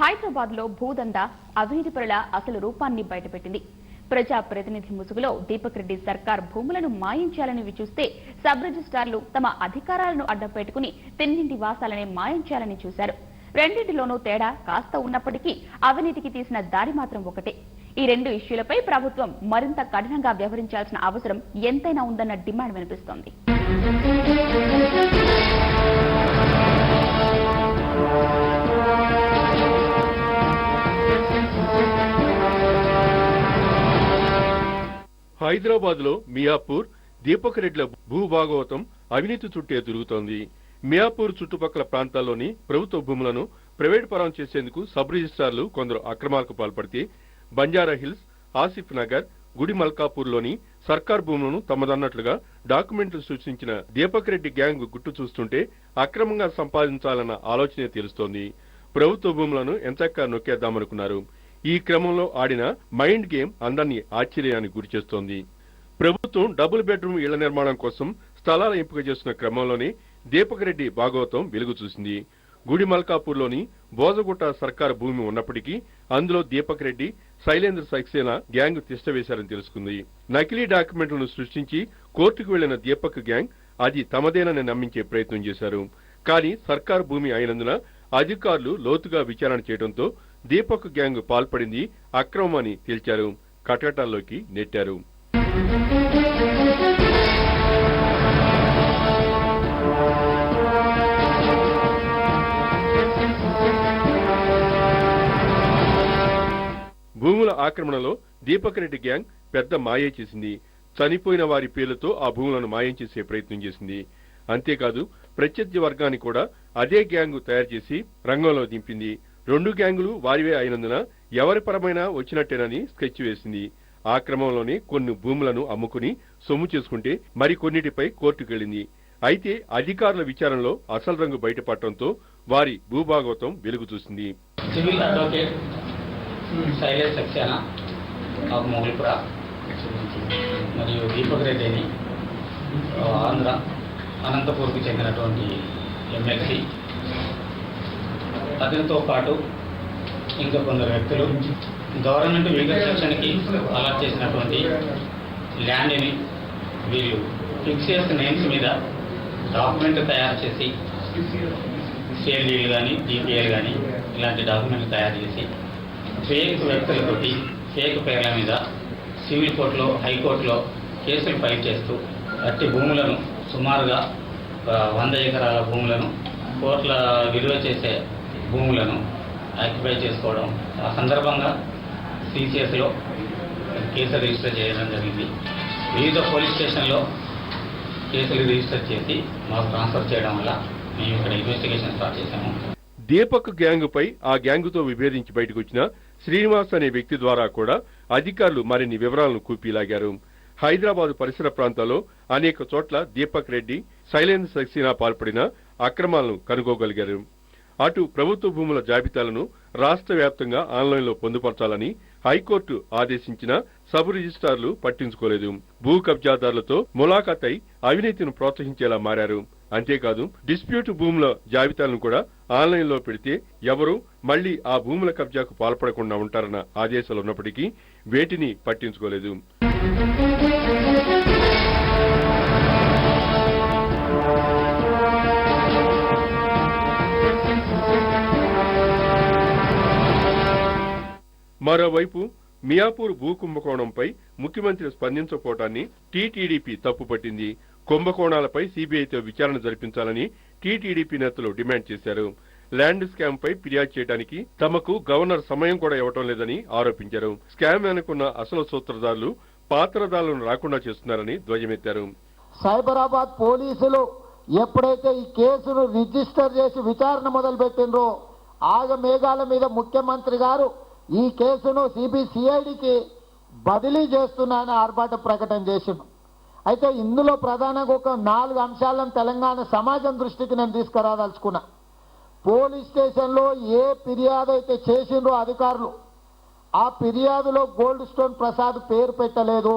హైదరాబాద్లో భూదందా అవినీతి పరుల అసలు రూపాన్ని బయటపెట్టింది. ప్రజా ప్రతినిధి ముసుగులో దీపక్ రెడ్డి సర్కార్ భూములను మాయించాలని చూస్తే సబ్ రిజిస్ట్రార్లు తమ అధికారాలను అడ్డం పెట్టుకుని తిన్నింటి వాసాలనే మాయించాలని చూశారు. రెండింటిలోనూ తేడా కాస్త ఉన్నప్పటికీ అవినీతికి తీసిన దారి మాత్రం ఒకటే. ఈ రెండు ఇష్యూలపై ప్రభుత్వం మరింత కఠినంగా వ్యవహరించాల్సిన అవసరం ఎంతైనా ఉందన్న డిమాండ్ వినిపిస్తోంది. హైదరాబాద్లో మియాపూర్ దీపక్ రెడ్ల భూభాగవతం అవినీతి చుట్టే తిరుగుతోంది. మియాపూర్ చుట్టుపక్కల ప్రాంతాల్లోని ప్రభుత్వ భూములను ప్రైవేట్ పరం చేసేందుకు సబ్ రిజిస్ట్రార్లు కొందరు అక్రమాలకు పాల్పడితే బంజారా హిల్స్ ఆసిఫ్ నగర్ గుడి మల్కాపూర్లోని సర్కార్ భూములను తమదన్నట్లుగా డాక్యుమెంట్లు సూచించిన దీపక్ రెడ్డి గ్యాంగ్ గుట్టు చూస్తుంటే అక్రమంగా సంపాదించాలన్న ఆలోచనే తెలుస్తోంది. ప్రభుత్వ భూములను ఎంచక్కా నొక్కేద్దామనుకున్నారు? ఈ క్రమంలో ఆడిన మైండ్ గేమ్ అందరినీ ఆశ్చర్యానికి గురిచేస్తోంది ప్రభుత్వం డబుల్ బెడ్రూమ్ ఇళ్ళ నిర్మాణం కోసం స్థలాల ఎంపిక చేస్తున్న క్రమంలోనే దీపక్ రెడ్డి భాగవతం వెలుగు చూసింది. గుడి మల్కాపూర్లోని బోజగుట్ట సర్కారు భూమి ఉన్నప్పటికీ అందులో దీపక్ రెడ్డి శైలేంద్ర సక్సేనా గ్యాంగ్ తిష్టవేశారని తెలుసుకుంది. నకిలీ డాక్యుమెంట్లను సృష్టించి కోర్టుకు వెళ్ళిన దీపక్ గ్యాంగ్ అది తమదేనని నమ్మించే ప్రయత్నం చేశారు. కానీ సర్కారు భూమి అయినందున అధికారులు లోతుగా విచారణ చేయడంతో దీపక్ గ్యాంగ్ పాల్పడింది అక్రమమని తేల్చారు. కటకటాల్లోకి నెట్టారు. భూముల ఆక్రమణలో దీపక్ రెడ్డి గ్యాంగ్ పెద్ద మాయే చేసింది. చనిపోయిన వారి పేర్లతో ఆ భూములను మాయం చేసే ప్రయత్నం చేసింది. అంతేకాదు ప్రత్యర్థి వర్గాన్ని కూడా అదే గ్యాంగ్ తయారు చేసి రంగంలో దింపింది. రెండు గ్యాంగులు వారివే అయినందున ఎవరి పరమైనా వచ్చినట్టేనని స్కెచ్ వేసింది. ఆ క్రమంలోనే కొన్ని భూములను అమ్ముకుని సొమ్ము చేసుకుంటే మరికొన్నిటిపై కోర్టుకెళ్ళింది అయితే అధికారుల విచారణలో అసలు రంగు బయటపడటంతో వారి భూభాగవతం వెలుగు చూసింది. Civil advocate Shailesh Saxena of మరియు దీపక్ రెడ్డి అని ఆంధ్ర అనంతపూర్కి చెందినటువంటి ఎమ్మెల్సీ అతనితో పాటు ఇంకా కొందరు వ్యక్తులు గవర్నమెంట్ వీగర్ సెక్షన్కి అలాట్ చేసినటువంటి ల్యాండ్ని వీళ్ళు ఫిక్స్ చేసిన నేమ్స్ మీద డాక్యుమెంట్ తయారు చేసి సిఎల్డీలు కానీ డిపిఎల్ కానీ ఇలాంటి డాక్యుమెంట్లు తయారు చేసి ఫేక్ వ్యక్తులతోటి ఫేక్ పేర్ల మీద సివిల్ కోర్టులో హైకోర్టులో కేసులు ఫైల్ చేస్తూ అట్టి భూములను సుమారుగా వంద ఎకరాల భూములను కోట్ల విలువ చేసే భూములను ఆక్యుపై చేసుకోవడం. ఆ సందర్భంగా సిసిఎస్లో కేసు రిజిస్టర్ చేయడం జరిగింది. వివిధ పోలీస్ స్టేషన్లో కేసులు రిజిస్టర్ చేసి మాకు ట్రాన్స్ఫర్ చేయడం వల్ల మేము ఇక్కడ ఇన్వెస్టిగేషన్ స్టార్ట్ చేశాము. దీపక్ గ్యాంగుపై ఆ గ్యాంగుతో విభేదించి బయటకొచ్చిన శ్రీనివాస్ అనే వ్యక్తి ద్వారా కూడా అధికారులు మరిన్ని వివరాలను కూపీలాగారు హైదరాబాదు పరిసర ప్రాంతాల్లో అనేక చోట్ల దీపక్ రెడ్డి శైలేంద్ర సక్సేనా పాల్పడిన అక్రమాలను కనుగోగలిగారు అటు ప్రభుత్వ భూముల జాబితాలను రాష్ట్ర వ్యాప్తంగా ఆన్లైన్లో పొందుపరచాలని హైకోర్టు ఆదేశించిన సబ్ రిజిస్ట్రార్లు పట్టించుకోలేదు. భూ కబ్జాదారులతో ములాఖాతై అవినీతిని ప్రోత్సహించేలా మారారు. అంతేకాదు డిస్ప్యూట్ భూముల జాబితాలను కూడా ఆన్లైన్లో పెడితే ఎవరూ మళ్ళీ ఆ భూముల కబ్జాకు పాల్పడకుండా ఉంటారన్న ఆదేశాలు ఉన్నప్పటికీ వేటిని పట్టించుకోలేదు. మరోవైపు మియాపూర్ భూ కుంభకోణంపై ముఖ్యమంత్రి స్పందించకపోవటాన్ని టీటీడీపీ తప్పుపట్టింది. కుంభకోణాలపై సీబీఐతో విచారణ జరిపించాలని టీటీడీపీ నేతలు డిమాండ్ చేశారు. ల్యాండ్ స్కామ్ పై ఫిర్యాదు చేయడానికి తమకు గవర్నర్ సమయం కూడా ఇవ్వటం లేదని ఆరోపించారు. స్కామ్ అనుకున్న అసలు సూత్రధారులు పాత్రధారులను రాకుండా చేస్తున్నారని ధ్వజమెత్తారు. సైబరాబాద్ పోలీసులు ఎప్పుడైతే ఈ కేసును రిజిస్టర్ చేసి విచారణ మొదలుపెట్టిండ్రో ఆగ మేఘాల మీద ముఖ్యమంత్రి గారు ఈ కేసును సిబిసిఐడికి బదిలీ చేస్తున్నానని ఆర్భాట ప్రకటన చేసిండు. అయితే ఇందులో ప్రధానంగా ఒక నాలుగు అంశాలను తెలంగాణ సమాజం దృష్టికి నేను తీసుకురాదలుచుకున్నా. పోలీస్ స్టేషన్లో ఏ ఫిర్యాదు అయితే చేసిండ్రో అధికారులు ఆ ఫిర్యాదులో గోల్డ్ స్టోన్ ప్రసాద్ పేరు పెట్టలేదు.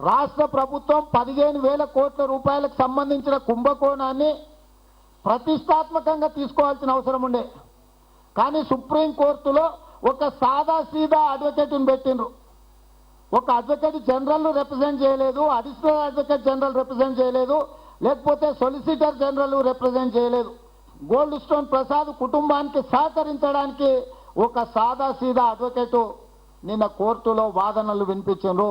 రాష్ట్ర ప్రభుత్వం పదిహేను వేల కోట్ల రూపాయలకు సంబంధించిన కుంభకోణాన్ని ప్రతిష్టాత్మకంగా తీసుకోవాల్సిన అవసరం ఉండే. కానీ సుప్రీంకోర్టులో ఒక సాదా సీదా అడ్వకేట్ని పెట్టిండ్రు. ఒక అడ్వకేట్ జనరల్ రిప్రజెంట్ చేయలేదు అడిషనల్ అడ్వకేట్ జనరల్ రిప్రజెంట్ చేయలేదు లేకపోతే సొలిసిటర్ జనరల్ రిప్రజెంట్ చేయలేదు. గోల్డ్ స్టోన్ ప్రసాద్ కుటుంబానికి సహకరించడానికి ఒక సాదా సీదా అడ్వకేటు నిన్న కోర్టులో వాదనలు వినిపించారు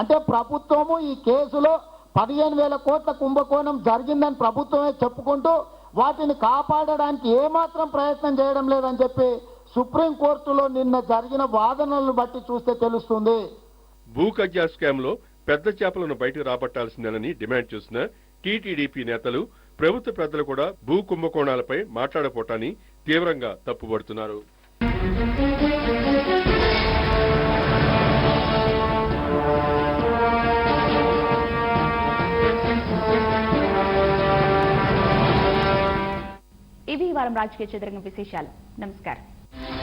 అంటే ప్రభుత్వము ఈ కేసులో పదిహేను వేల కోట్ల కుంభకోణం జరిగిందని ప్రభుత్వమే చెప్పుకుంటూ వాటిని కాపాడడానికి ఏమాత్రం ప్రయత్నం చేయడం లేదని చెప్పి సుప్రీంకోర్టులో నిన్న జరిగిన వాదనలను బట్టి చూస్తే తెలుస్తుంది. భూ కబ్జా స్కామ్లో పెద్ద చేపలను బయటకు రాబట్టాల్సిందేనని డిమాండ్ చేసిన టీటీడీపీ నేతలు ప్రభుత్వ పెద్దలు కూడా భూ కుంభకోణాలపై మాట్లాడపోవటాన్ని తీవ్రంగా తప్పుపడుతున్నారు ఇవి వారం రాజకీయ చదరంగం విశేషాలు. నమస్కారం.